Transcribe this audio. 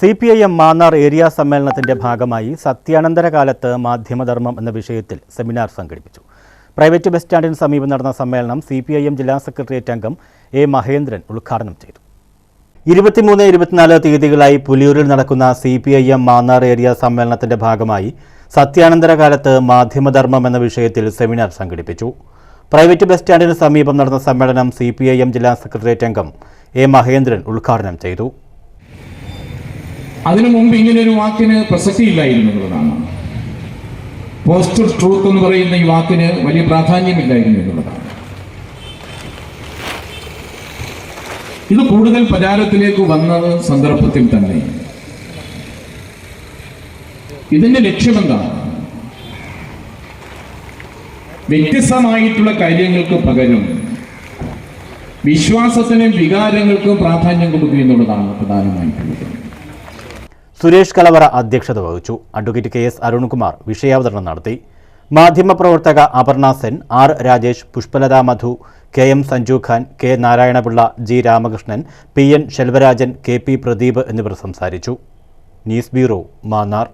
C P I M Mannar area സമ്മേളനത്തിന്റെ ഭാഗമായി സത്യാനന്തര കാലത്ത് മാധ്യമധർമ്മം എന്ന വിഷയത്തിൽ സെമിനാർ സംഘടിപ്പിച്ചു. പ്രൈവറ്റ് ബസ് സ്റ്റാൻഡിന് സമീപം നടന്ന സമ്മേളനം സി പി ഐ എം ജില്ലാ സെക്രട്ടേറിയറ്റ് അംഗം എ മഹേന്ദ്രൻ ഉദ്ഘാടനം ചെയ്തു. ഇരുപത്തിമൂന്ന് ഇരുപത്തിനാല് തീയതികളായി പുലിയൂരിൽ നടക്കുന്ന C P I M Mannar area സമ്മേളനത്തിന്റെ ഭാഗമായി സത്യാനന്തര കാലത്ത് മാധ്യമധർമ്മം എന്ന വിഷയത്തിൽ സെമിനാർ സംഘടിപ്പിച്ചു. പ്രൈവറ്റ് ബസ് സ്റ്റാൻഡിന് സമീപം നടന്ന സമ്മേളനം സി പി ഐ എം ജില്ലാ സെക്രട്ടേറിയറ്റ് അംഗം എ മഹേന്ദ്രൻ ഉദ്ഘാടനം ചെയ്തു. അതിനു മുമ്പ് ഒരു വാക്കിന് പ്രസക്തിയില്ലായിരുന്നു എന്നുള്ളതാണ്. പോസ്റ്റ് ട്രൂത്ത് എന്ന് പറയുന്ന ഈ വാക്കിന് വലിയ പ്രാധാന്യമില്ലായിരുന്നു എന്നുള്ളതാണ്. ഇത് കൂടുതൽ പ്രചാരത്തിലേക്ക് വന്നത് സന്ദർഭത്തിൽ തന്നെ. ഇതിന്റെ ലക്ഷ്യമെന്താണ്? വ്യത്യസ്തമായിട്ടുള്ള കാര്യങ്ങൾക്ക് പകരം വിശ്വാസത്തിനും വികാരങ്ങൾക്കും പ്രാധാന്യം കൊടുക്കുക എന്നുള്ളതാണ് പ്രധാനമായിട്ടുള്ളത്. സുരേഷ് കലവറ അധ്യക്ഷത വഹിച്ചു. അഡ്വക്കേറ്റ് കെ എസ് അരുൺകുമാർ വിഷയാവതരണം നടത്തി. മാധ്യമപ്രവർത്തക Aparna Sen R Rajesh Pushpalatha Madhu K M Sanju Khan K Narayanapillai G Ramakrishnan P N Selvarajan K P Pradeep എന്നിവർ സംസാരിച്ചു. News bureau Mannar.